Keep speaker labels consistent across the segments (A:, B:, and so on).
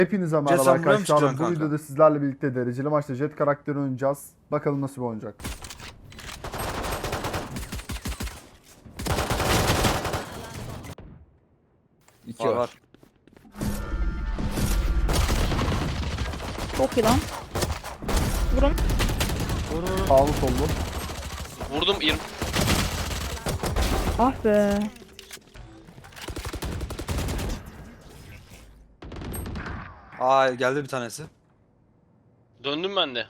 A: Hepinize merhaba arkadaşlar. Bu videoda sizlerle birlikte dereceli maçta Jet karakteri oynayacağız. Bakalım nasıl bir oynayacak.
B: İki
C: Var.
D: Çok iyi lan. Vurun.
A: Sağlı sollu.
E: Vurdum 20.
D: Ah be.
C: Aa geldi bir tanesi.
E: Döndüm ben de.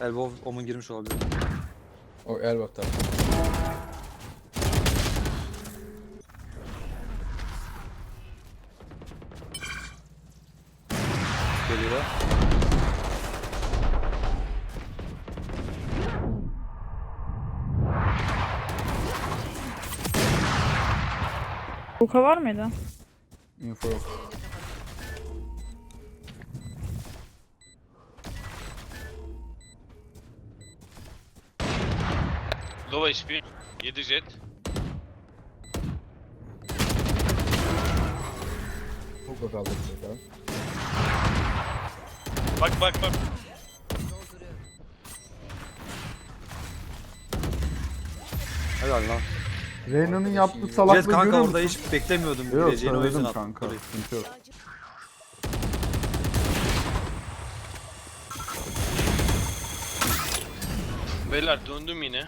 C: Elbow omun girmiş olabilir.
B: O Elbap tarafı.
C: Geliyor.
D: Luka var mıydı?
B: Info yok.
E: Low HP. 7 jet.
B: Hook'a kaldıracak abi.
E: Bak bak bak.
C: Helal lan.
A: Reyna'nın yaptığı
C: Jet
A: salaklığı
C: kanka
A: görüyor
C: orada
A: musun?
C: hiç beklemiyordum
A: Yok
C: gireceğini o yüzden
A: söyledim
C: attım.
A: kanka. Sıkıntı yok.
E: Beyler döndüm yine.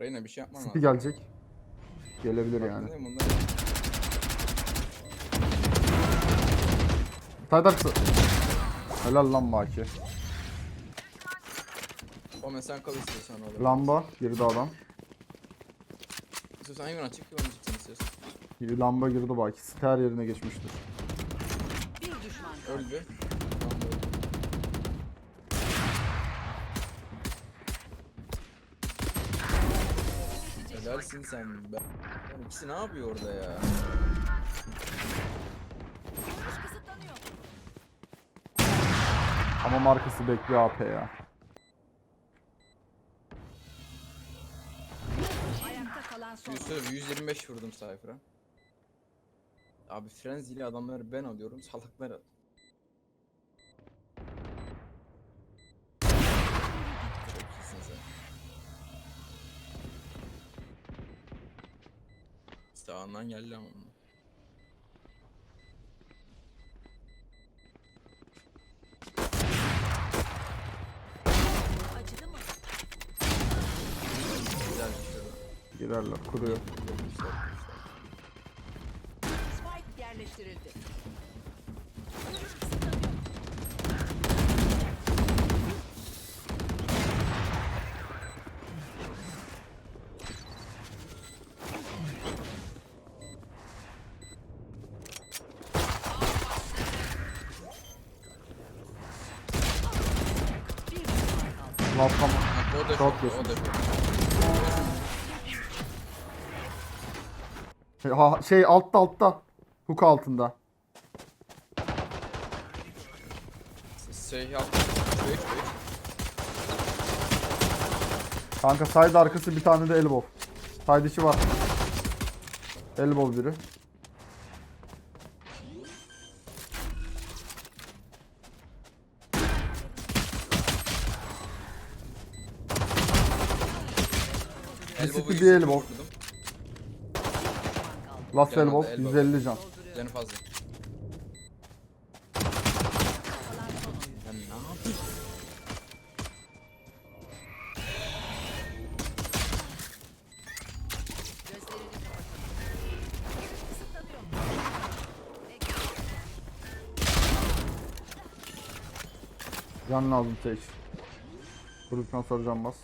B: Reyna bir şey yapman
A: Tipi
B: lazım.
A: gelecek. Gelebilir yani.
B: Bunlar.
A: Taydarsı. Helal lan Baki.
B: O mesela kal istiyorsan orada.
A: Lamba. Girdi adam.
B: İstiyorsan Ayman açık bir oyun çıksın istiyorsan.
A: Lamba girdi Baki. Ster yerine geçmiştir.
B: Öldü. Tamam, öldü. Helalsin sen. Ben... Lan ikisi ne yapıyor orada ya?
A: Ama markası bekliyor AP ya.
B: Yusuf 125 vurdum Cypher'a. Abi Frenzy'li adamları ben alıyorum salaklar al- Sağından geldi ama. Güzel bir şey.
A: Girerler. Kuruyor.
F: Spike yerleştirildi.
A: Laflama.
B: O da
A: Çok
B: çok, o da.
A: Şey, ha, şey altta altta. Hook altında.
B: Şey yap. Üç, üç.
A: Kanka side arkası bir tane de elbow. Side içi var. Elbow biri.
B: Elbow'u
A: bir
B: 120
A: elbow.
B: vurdum.
A: Last
B: Yanında
A: elbow.
B: elbow.
A: 150 can.
B: Canı fazla. Ben ne yapayım?
A: Can lazım tek. Sonra can bas.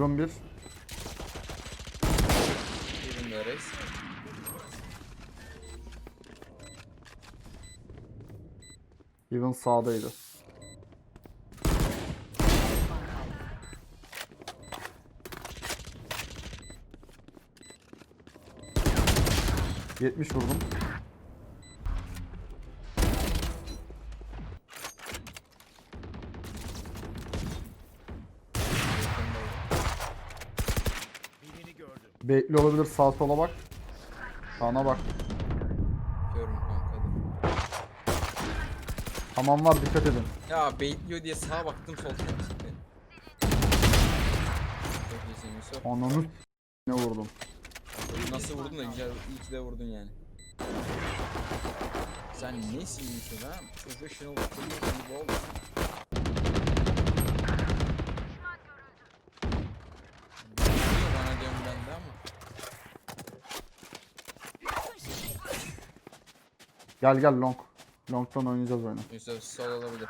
A: Heaven 1.
B: Birinde reis.
A: Heaven sağdaydı. Yetmiş vurdum. Bekli olabilir sağ sola bak. Sağına bak.
B: Görüm kanka.
A: Tamam var dikkat edin.
B: Ya baitliyor diye sağa baktım sol tarafa çıktı. Çok iyisin Yusuf.
A: Ananı ne vurdum.
B: Nasıl vurdun da güzel iyi ki de vurdun yani. Sen nesin Yusuf ha? Professional player gibi oldun. Biliyor bana diyorum ben de ama.
A: Gel gel long. Long'dan oynayacağız oyunu.
B: Yusuf sol olabilir.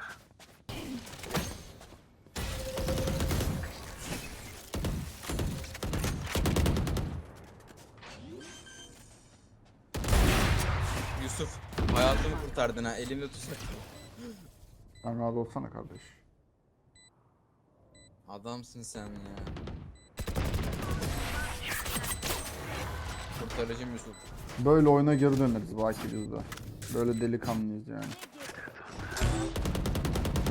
B: Yusuf hayatımı kurtardın ha elimde tutsak.
A: Sen razı olsana kardeş.
B: Adamsın sen ya. Kurtarıcım Yusuf.
A: Böyle oyuna geri döneriz belki biz de. Böyle delikanlıyız yani.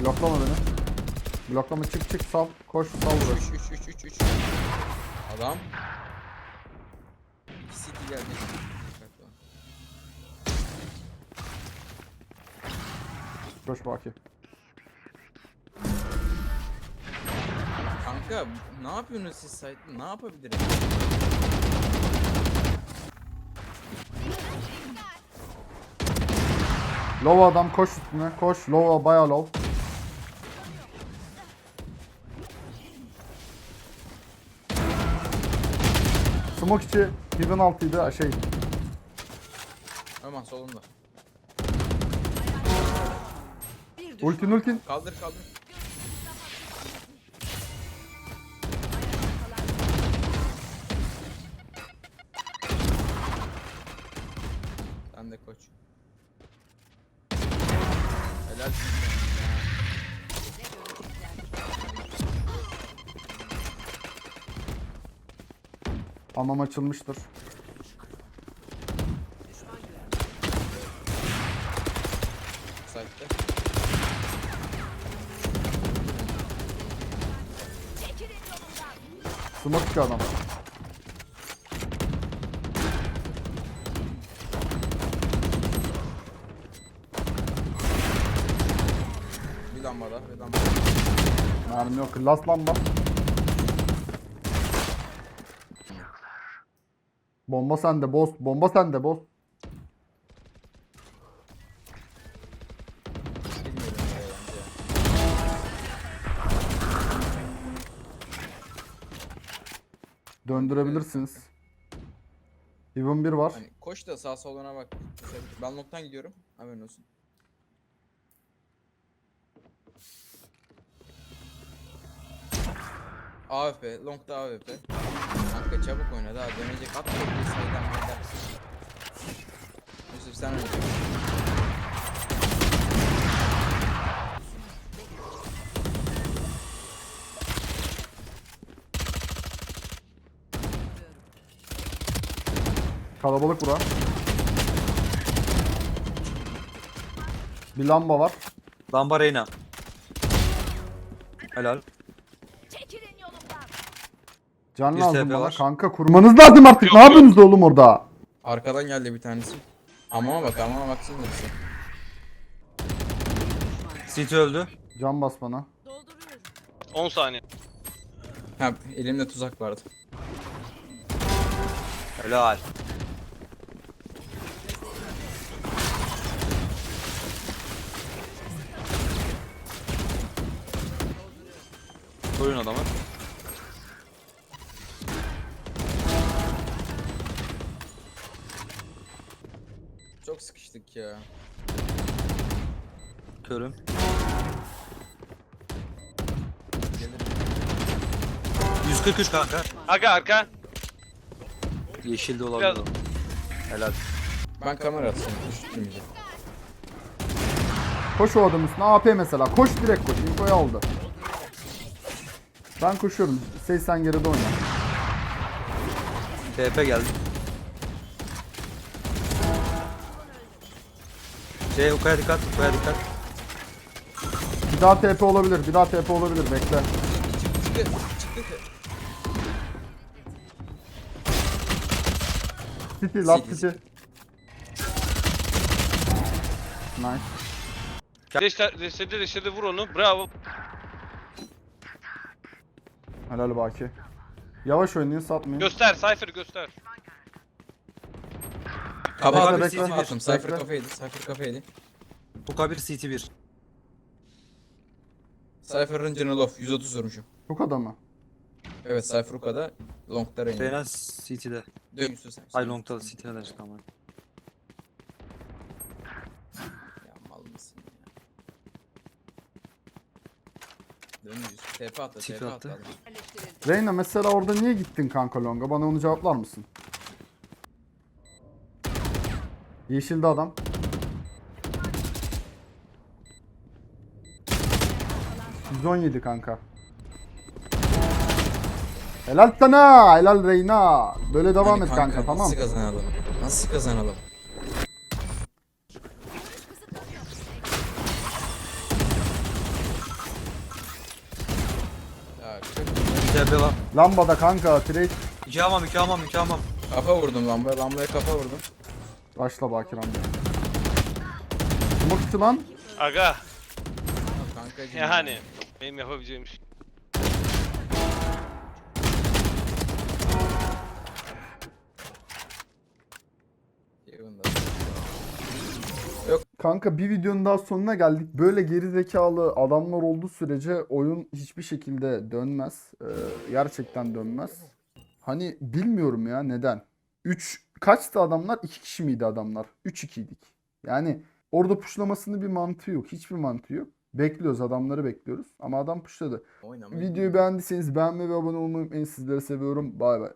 A: Bloklama beni. Bloklama çık çık sal. Koş sal buraya.
B: 3 3 3 3 3. Adam. City geldi. Dikkatli ol.
A: Koş Baki.
B: Kanka ne yapıyorsunuz siz site? Ne yapabilirim?
A: Low adam koş üstüne. Koş. Low baya low. Smoke içi. Heaven altıydı. Şey.
B: Aman solunda.
A: Ultin ultin.
B: Kaldır kaldır.
A: Anam açılmıştır.
B: Site'de.
A: Smoke içi adam.
B: Bir lambada, bir lambada.
A: Mermi yok. Last lamba. Bomba sende boss. Bomba sende boss.
B: Bilmiyorum.
A: Döndürebilirsiniz. Heaven 1 var.
B: Hani koş da sağ soluna bak. Ben noktan gidiyorum. Haberin olsun. AWP, longda AWP. Kanka çabuk oyna daha dönecek at bir sayıdan maydan. Yusuf sen oyna.
A: Kalabalık bura. Bir lamba var.
C: Lamba Reyna. Helal.
A: Can
C: Bir
A: lazım
C: TP
A: bana.
C: var.
A: Kanka kurmanız lazım artık.
E: Yok,
A: ne
E: yok.
A: yapıyorsunuz oğlum orada?
B: Arkadan geldi bir tanesi. Ama bak ama baksana Yusuf.
C: City öldü.
A: Can bas bana.
F: Dolduruyorum.
E: 10 saniye.
B: Ha elimde tuzak vardı.
C: Helal. Koyun adamı.
B: Sıkıştık ya.
C: Körüm.
B: Gelir.
C: 143 kanka.
E: Aga arka.
C: Yeşil de olabilir.
E: Biraz-.
C: Helal.
B: Ben kamera atsam. Düşürmeyeceğim.
A: Koş o adam üstüne AP mesela. Koş direkt koş. Infoyu aldı. Ben koşuyorum. Sey sen geride oyna.
C: TP geldi. Şey Uka'ya dikkat, Uka'ya dikkat.
A: Bir daha TP olabilir. Bir daha TP olabilir. Bekle.
B: Çıktı. Çıktı.
A: City, last
B: City.
A: Nice.
E: Reşte, reşte, reşte vur onu. Bravo.
A: Helal Baki. Yavaş oynayın satmayın.
E: Göster Cypher göster.
B: Kafa
A: Bekle, bekle.
B: Kafa attım. Cypher
A: Bekle.
B: kafa yedi. Cypher kafa yedi.
C: Uka 1, CT 1.
B: Cypher'ın canı low. 130 vurmuşum.
A: Bu kadar mı?
B: Evet Cypher Uka'da long'lara indi.
C: Reyna CT'de.
B: Dön Yusuf sen.
C: Ay long'da CT'de de çıktı ama.
B: Ya mal mısın ya? Dön Yusuf. TP attı.
C: Çift
B: TP.
F: Yerleştirildi.
A: Reyna mesela orada niye gittin kanka longa? Bana onu cevaplar mısın? Yeşilde adam. ...117 kanka. Helal sana! Helal Reyna! Böyle devam
B: Hani
A: et kanka, tamam.
B: Nasıl kazanalım? Nasıl kazanalım?
C: TP var.
A: Lambada kanka trade.
C: 2 hamam, 2 hamam, 2 hamam.
B: Kafa vurdum lambaya. Lambaya kafa vurdum.
A: Başla Bakir amca. Mıktı lan.
E: Aga.
B: Kankacım.
E: Yani. Benim yapabileceğim şey.
A: Kanka bir videonun daha sonuna geldik. Böyle geri zekalı adamlar olduğu sürece oyun hiçbir şekilde dönmez. Ee, gerçekten dönmez. Hani bilmiyorum ya neden. 3 kaçtı adamlar? 2 kişi miydi adamlar? 3-2'ydik. Yani orada puşlamasının bir mantığı yok. Hiçbir mantığı yok. Bekliyoruz adamları bekliyoruz. Ama adam puşladı.
B: Oynamayı
A: Videoyu beğendiyseniz beğenmeyi ve abone olmayı unutmayın. Sizleri seviyorum. Bay bay.